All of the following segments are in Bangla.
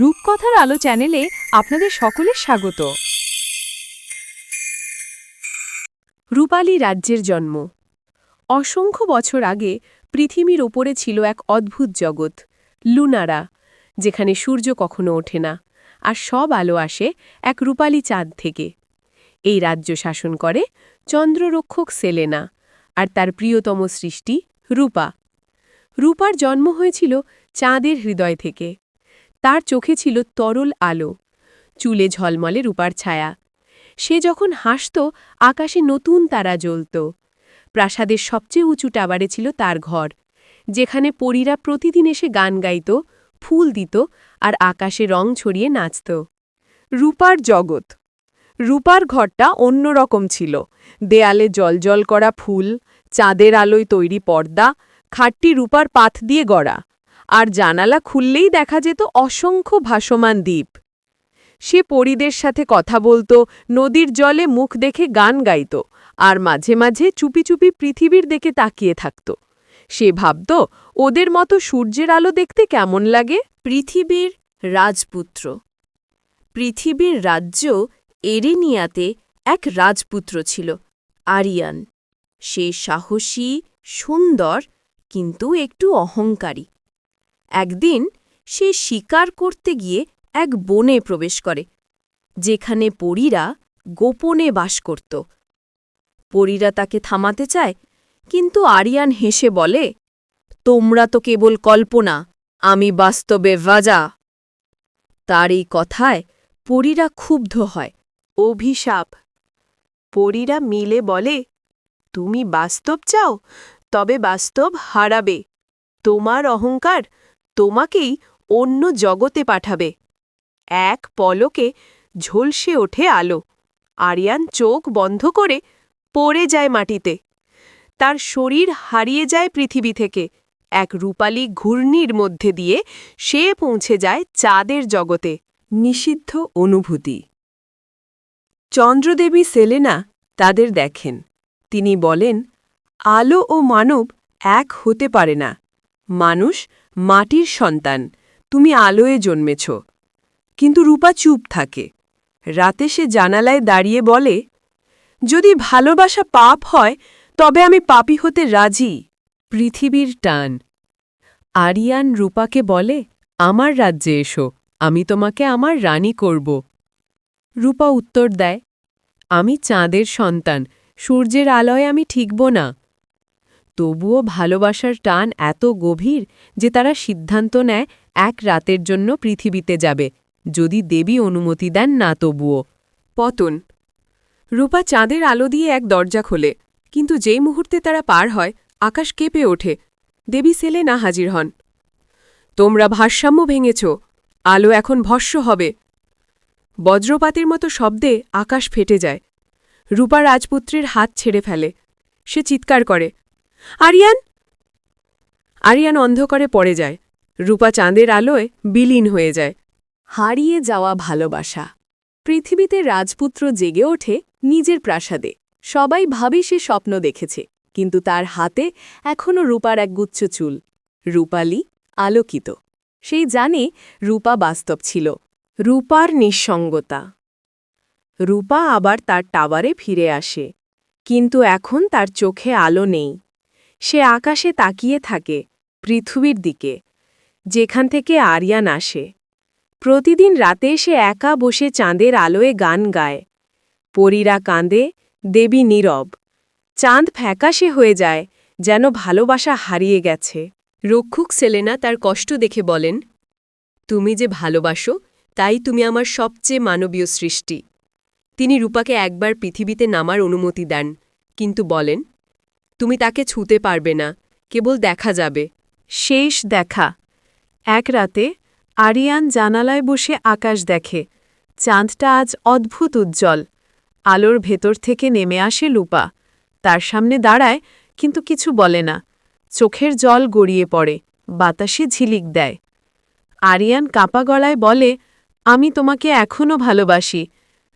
রূপকথার আলো চ্যানেলে আপনাদের সকলের স্বাগত। রূপালী রাজ্যের জন্ম। অসংখ্য বছর আগে পৃথিবীর ওপরে ছিল এক অদ্ভুত জগৎ, লুনারা, যেখানে সূর্য কখনো ওঠে না, আর সব আলো আসে এক রূপালী চাঁদ থেকে। এই রাজ্য শাসন করে চন্দ্ররক্ষক সেলেনা আর তার প্রিয়তম সৃষ্টি রূপা। রূপার জন্ম হয়েছিল চাঁদের হৃদয় থেকে। তার চোখে ছিল তরল আলো, চুলে ঝলমলে রূপার ছায়া। সে যখন হাসত, আকাশে নতুন তারা জ্বলত। প্রাসাদের সবচেয়ে উঁচু টাবারে ছিল তার ঘর, যেখানে পরীরা প্রতিদিন এসে গান গাইত, ফুল দিত আর আকাশে রং ছড়িয়ে নাচত। রূপার জগৎ। রূপার ঘরটা অন্যরকম ছিল। দেয়ালে জলজল করা ফুল, চাঁদের আলোয় তৈরি পর্দা, খাটটি রূপার পাথ দিয়ে গড়া। আর জানালা খুললেই দেখা যেত অসংখ্য ভাসমান দ্বীপ। সে পরিদের সাথে কথা বলতো, নদীর জলে মুখ দেখে গান গাইত, আর মাঝে মাঝে চুপি চুপি পৃথিবীর দিকে তাকিয়ে থাকত। সে ভাবত, ওদের মতো সূর্যের আলো দেখতে কেমন লাগে? পৃথিবীর রাজপুত্র। পৃথিবীর রাজ্য এরেনিয়াতে এক রাজপুত্র ছিল, আরিয়ান। সে সাহসী, সুন্দর, কিন্তু একটু অহংকারী। একদিন সে শিকার করতে গিয়ে এক বনে প্রবেশ করে, যেখানে পরীরা গোপনে বাস করত। পরীরা তাকে থামাতে চায়, কিন্তু আরিয়ান হেসে বলে, তোমরা তো কেবল কল্পনা, আমি বাস্তবে ভাজা তার এই কথায় পরীরা ক্ষুব্ধ হয়। অভিশাপ। পরীরা মিলে বলে, তুমি বাস্তব চাও, তবে বাস্তব হারাবে। তোমার অহংকার তোমাকেই অন্য জগতে পাঠাবে। এক পলকে ঝলসে ওঠে আলো। আরিয়ান চোখ বন্ধ করে পড়ে যায় মাটিতে। তার শরীর হারিয়ে যায় পৃথিবী থেকে। এক রূপালী ঘূর্ণির মধ্যে দিয়ে সে পৌঁছে যায় চাঁদের জগতে। নিষিদ্ধ অনুভূতি। চন্দ্রদেবী সেলেনা তাদের দেখেন। তিনি বলেন, আলো ও মানব এক হতে পারে না। মানুষ মাটির সন্তান, তুমি আলোয় জন্মেছ। কিন্তু রূপা চুপ থাকে। রাতে সে জানালায় দাঁড়িয়ে বলে, যদি ভালোবাসা পাপ হয়, তবে আমি পাপী হতে রাজি। পৃথিবীর টান। আরিয়ান রূপাকে বলে, আমার রাজ্যে এসো, আমি তোমাকে আমার রানী করব। রূপা উত্তর দেয়, আমি চাঁদের সন্তান, সূর্যের আলোয় আমি ঠিকব না। তবুও ভালোবাসার টান এত গভীর যে তারা সিদ্ধান্ত নেয় এক রাতের জন্য পৃথিবীতে যাবে, যদি দেবী অনুমতি দেন না তবুও। পতন। রূপা চাঁদের আলো দিয়ে এক দরজা খোলে, কিন্তু যেই মুহূর্তে তারা পার হয়, আকাশ কেঁপে ওঠে। দেবী সেলে না হাজির হন। তোমরা ভারসাম্য ভেঙেছ, আলো এখন ভস্য হবে। বজ্রপাতের মতো শব্দে আকাশ ফেটে যায়। রূপা রাজপুত্রের হাত ছেড়ে ফেলে। সে চিৎকার করে আরিয়ান? আরিয়ান অন্ধকারে পড়ে যায়। রূপা চাঁদের আলোয় বিলীন হয়ে যায়। হারিয়ে যাওয়া ভালোবাসা। পৃথিবীতে রাজপুত্র জেগে ওঠে নিজের প্রাসাদে। সবাই ভাবে সে স্বপ্ন দেখেছে, কিন্তু তার হাতে এখনও রূপার এক গুচ্ছ চুল। রূপালি আলোকিত। সেই জানে রূপা বাস্তব ছিল। রূপার নিঃসঙ্গতা। রূপা আবার তার টাওয়ারে ফিরে আসে, কিন্তু এখন তার চোখে আলো নেই। সে আকাশে তাকিয়ে থাকে, পৃথিবীর দিকে, যেখান থেকে আরিয়ান আসে। প্রতিদিন রাতে সে একা বসে চাঁদের আলোয় গান গায়। পরীরা কাঁদে, দেবী নীরব। চাঁদ ফ্যাকাশে হয়ে যায়, যেন ভালোবাসা হারিয়ে গেছে। রক্ষুক সেলেনা তার কষ্ট দেখে বলেন, তুমি যে ভালোবাসো, তাই তুমি আমার সবচেয়ে মানবীয় সৃষ্টি। তিনি রূপাকে একবার পৃথিবীতে নামার অনুমতি দেন, কিন্তু বলেন তুমি তাকে ছুতে পারবে না কেবল দেখা যাবে। শেষ দেখা। এক রাতে আরিয়ান জানালায় বসে আকাশ দেখে। চাঁদটা আজ অদ্ভুত উজ্জ্বল। আলোর ভেতর থেকে নেমে আসে লুপা। তার সামনে দাঁড়ায় কিন্তু কিছু বলে না। চোখের জল গড়িয়ে পড়ে বাতাসে ঝিলিক দেয়। আরিয়ান কাপা গলায় বলে আমি তোমাকে এখনও ভালোবাসি।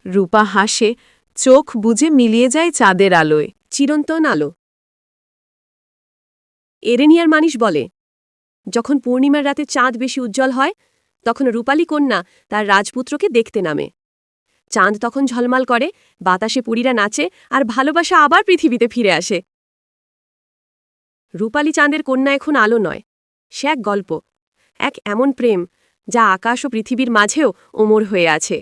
রূপা হাসে চোখ বুঝে মিলিয়ে যায় চাঁদের আলোয়। চিরন্তন আলো। এরেনিয়ার মানিস বলে, যখন পূর্ণিমার রাতে চাঁদ বেশি উজ্জ্বল হয়, তখন রূপালী কন্যা তার রাজপুত্রকে দেখতে নামে। চাঁদ তখন ঝলমাল করে, বাতাসে পুরীরা নাচে আর ভালোবাসা আবার পৃথিবীতে ফিরে আসে। রূপালী চাঁদের কন্যা এখন আলো নয়, সে এক গল্প, এক এমন প্রেম যা আকাশ ও পৃথিবীর মাঝেও ওমর হয়ে আছে।